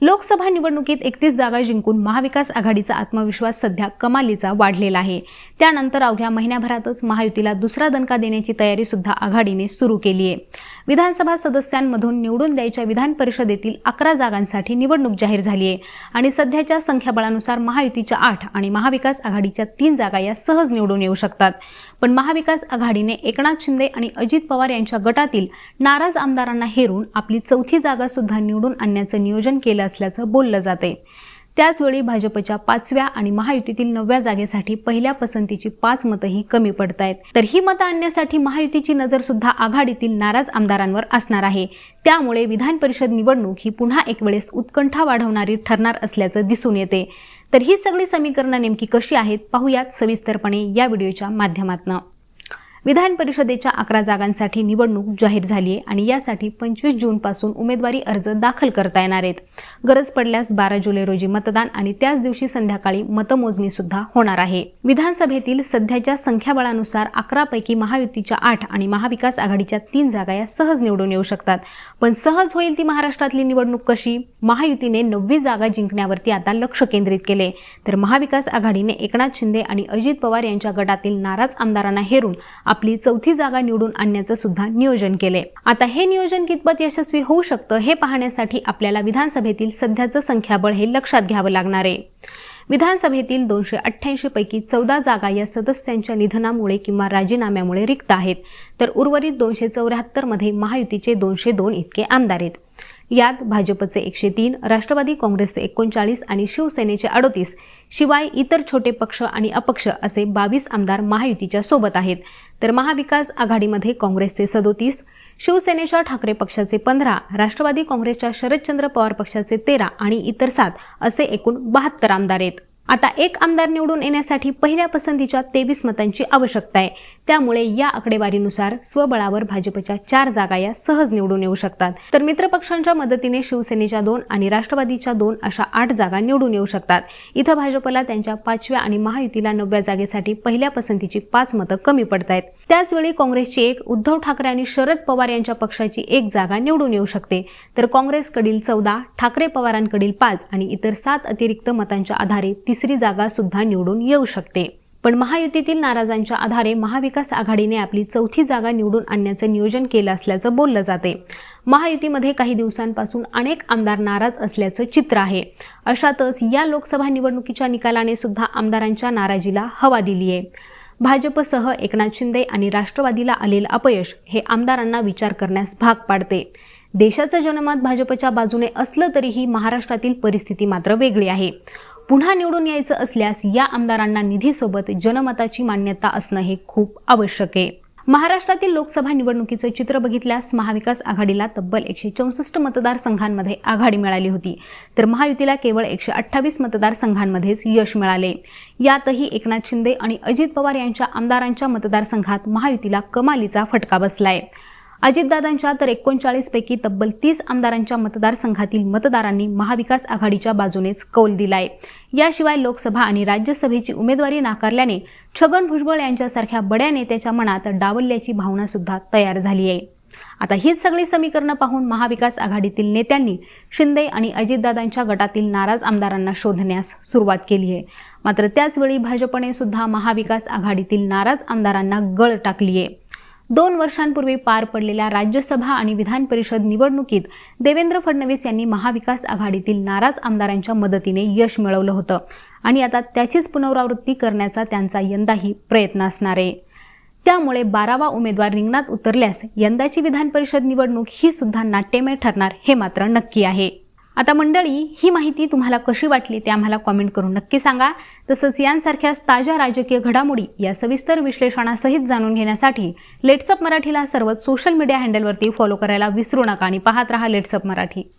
लोकसभा निवडणुकीत एकतीस जागा जिंकून महाविकास आघाडीचा आत्मविश्वास सध्या कमालीचा वाढलेला आहे. त्यानंतर अवघ्या महिन्याभरातच महायुतीला दुसरा दणका देण्याची तयारी सुद्धा आघाडीने सुरू केली आहे. विधानसभा सदस्यांमधून निवडून द्यायच्या विधान परिषदेतील अकरा जागांसाठी निवडणूक जाहीर झाली आहे आणि सध्याच्या संख्याबळानुसार महायुतीच्या आठ आणि महाविकास आघाडीच्या तीन जागा या सहज निवडून येऊ शकतात. पण महाविकास आघाडीने एकनाथ शिंदे आणि अजित पवार यांच्या गटातील नाराज आमदारांना हेरून आपली चौथी जागा सुद्धा निवडून आणण्याचं नियोजन केलं असल्याचं बोललं जाते त्याचवेळी भाजपच्या पाचव्या आणि महायुतीतील नवव्या जागेसाठी पहिल्या पसंतीची पाच मतंही कमी पडत आहेत तर ही मतं आणण्यासाठी महायुतीची नजर सुद्धा आघाडीतील नाराज आमदारांवर असणार आहे. त्यामुळे विधान परिषद निवडणूक ही पुन्हा एक वेळेस उत्कंठा वाढवणारी ठरणार असल्याचं दिसून येते तर ही सगळी समीकरणं नेमकी कशी आहेत? पाहूयात सविस्तरपणे या व्हिडिओच्या माध्यमातून. विधान परिषदेच्या अकरा जागांसाठी निवडणूक जाहीर झाली आहे आणि यासाठी पंचवीस जूनपासून उमेदवारी अर्ज दाखल करता येणार आहेत. गरज पडल्यास बारा जुलै रोजी मतदान आणि त्याच दिवशी संध्याकाळी मतमोजणी सुद्धा होणार आहे. विधानसभेतील सध्याच्या संख्याबळानुसार अकरापैकी महायुतीच्या आठ आणि महाविकास आघाडीच्या तीन जागा या सहज निवडून येऊ शकतात. पण सहज होईल ती महाराष्ट्रातली निवडणूक कशी? महायुतीने नववी जागा जिंकण्यावरती आता लक्ष केंद्रित केले. तर महाविकास आघाडीने एकनाथ शिंदे आणि अजित पवार यांच्या गटातील नाराज आमदारांना हेरून आपली चौथी जागा निवडून आणण्याचं सुद्धा नियोजन केले आता हे नियोजन कितपत यशस्वी होऊ शकतं हे पाहण्यासाठी आपल्याला विधानसभेतील सध्याचं संख्याबळ हे लक्षात घ्यावं लागणार आहे. विधानसभेतील दोनशे अठ्ठ्याऐंशी पैकी चौदा जागा या सदस्यांच्या निधनामुळे किंवा राजीनाम्यामुळे रिक्त आहेत. तर उर्वरित दोनशे चौऱ्याहत्तरमध्ये महायुतीचे दोनशे दोन इतके आमदार आहेत. यात भाजपचे एकशे तीन राष्ट्रवादी काँग्रेसचे एकोणचाळीस आणि शिवसेनेचे अडोतीस. शिवाय इतर छोटे पक्ष आणि अपक्ष असे बावीस आमदार महायुतीच्या सोबत आहेत. तर महाविकास आघाडीमध्ये काँग्रेसचे सदोतीस शिवसेनेच्या ठाकरे पक्षाचे पंधरा राष्ट्रवादी काँग्रेसच्या शरदचंद्र पवार पक्षाचे तेरा आणि इतर सात असे एकूण बहात्तर आमदार आहेत. आता एक आमदार निवडून येण्यासाठी पहिल्या पसंतीच्या तेवीस मतांची आवश्यकता आहे. त्यामुळे या आकडेवारीनुसार स्वबळावर भाजपच्या चार जागा या सहज निवडून येऊ शकतात. तर मित्रपक्षांच्या मदतीने शिवसेनेच्या दोन आणि राष्ट्रवादीच्या दोन अशा आठ जागा निवडून येऊ शकतात. इथं भाजपला त्यांच्या पाचव्या आणि महायुतीला नवव्या जागेसाठी पहिल्या पसंतीची पाच मतं कमी पडत आहेत. त्याचवेळी काँग्रेसची एक उद्धव ठाकरे आणि शरद पवार यांच्या पक्षाची एक जागा निवडून येऊ शकते. तर काँग्रेसकडील चौदा ठाकरे पवारांकडील पाच आणि इतर सात अतिरिक्त मतांच्या आधारे तिसरी जागा सुद्धा निवडून येऊ शकते. पण महायुतीतील नाराजांच्या आधारे महाविकास आघाडीने आपली चौथी जागा निवडून आणण्याचं नियोजन केलं असल्याचं बोललं जाते. महायुतीमध्ये काही दिवसांपासून अनेक आमदार नाराज असल्याचं चित्र आहे. अशातच या लोकसभा निवडणुकीच्या निकालाने सुद्धा आमदारांच्या नाराजीला हवा दिली आहे. भाजपसह एकनाथ शिंदे आणि राष्ट्रवादीला आलेलं अपयश हे आमदारांना विचार करण्यास भाग पाडते. देशाचं जनमत भाजपच्या बाजूने असलं तरीही महाराष्ट्रातील परिस्थिती मात्र वेगळी आहे. पुन्हा निवडून यायचं असल्यास या आमदारांना निधीसोबत जनमताची मान्यता असणं हे खूप आवश्यक आहे. महाराष्ट्रातील लोकसभा निवडणुकीचं चित्र बघितल्यास महाविकास आघाडीला तब्बल एकशे चौसष्ट मतदारसंघांमध्ये आघाडी मिळाली होती. तर महायुतीला केवळ एकशे अठ्ठावीस मतदारसंघांमध्येच यश मिळाले. यातही एकनाथ शिंदे आणि अजित पवार यांच्या आमदारांच्या मतदारसंघात महायुतीला कमालीचा फटका बसलाय. अजितदादांच्या तर एकोणचाळीसपैकी तब्बल तीस आमदारांच्या मतदारसंघातील मतदारांनी महाविकास आघाडीच्या बाजूनेच कौल दिलाय. याशिवाय लोकसभा आणि राज्यसभेची उमेदवारी नाकारल्याने छगन भुजबळ यांच्यासारख्या बड्या नेत्याच्या मनात डावलल्याची भावना सुद्धा तयार झाली आहे. आता हीच सगळी समीकरणं पाहून महाविकास आघाडीतील नेत्यांनी शिंदे आणि अजितदादांच्या गटातील नाराज आमदारांना शोधण्यास सुरुवात केली आहे. मात्र त्याचवेळी भाजपने सुद्धा महाविकास आघाडीतील नाराज आमदारांना गळ टाकली आहे दोन वर्षांपूर्वी पार पडलेल्या राज्यसभा आणि विधान परिषद निवडणुकीत देवेंद्र फडणवीस यांनी महाविकास आघाडीतील नाराज आमदारांच्या मदतीने यश मिळवलं होतं. आणि आता त्याचीच पुनरावृत्ती करण्याचा त्यांचा यंदाही प्रयत्न असणार आहे. त्यामुळे बारावा उमेदवार रिंगणात उतरल्यास यंदाची विधान परिषद निवडणूक ही सुद्धा नाट्यमय ठरणार हे मात्र नक्की आहे. आता मंडळी ही माहिती तुम्हाला कशी वाटली ते आम्हाला कॉमेंट करून नक्की सांगा. तसंच यांसारख्याच ताज्या राजकीय घडामोडी या सविस्तर विश्लेषणासहित जाणून घेण्यासाठी लेट्सअप मराठीला सर्वच सोशल मीडिया हँडलवरती फॉलो करायला विसरू नका आणि पाहत रहा लेट्सअप मराठी.